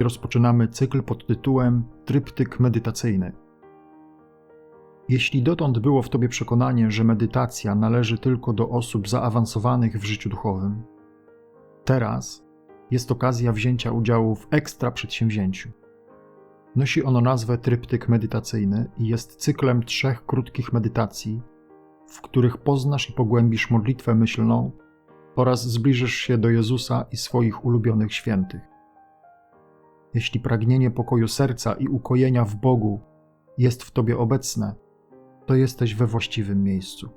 rozpoczynamy cykl pod tytułem Tryptyk medytacyjny. Jeśli dotąd było w Tobie przekonanie, że medytacja należy tylko do osób zaawansowanych w życiu duchowym, teraz jest okazja wzięcia udziału w ekstra przedsięwzięciu. Nosi ono nazwę Tryptyk medytacyjny i jest cyklem trzech krótkich medytacji, w których poznasz i pogłębisz modlitwę myślną oraz zbliżysz się do Jezusa i swoich ulubionych świętych. Jeśli pragnienie pokoju serca i ukojenia w Bogu jest w Tobie obecne, to jesteś we właściwym miejscu.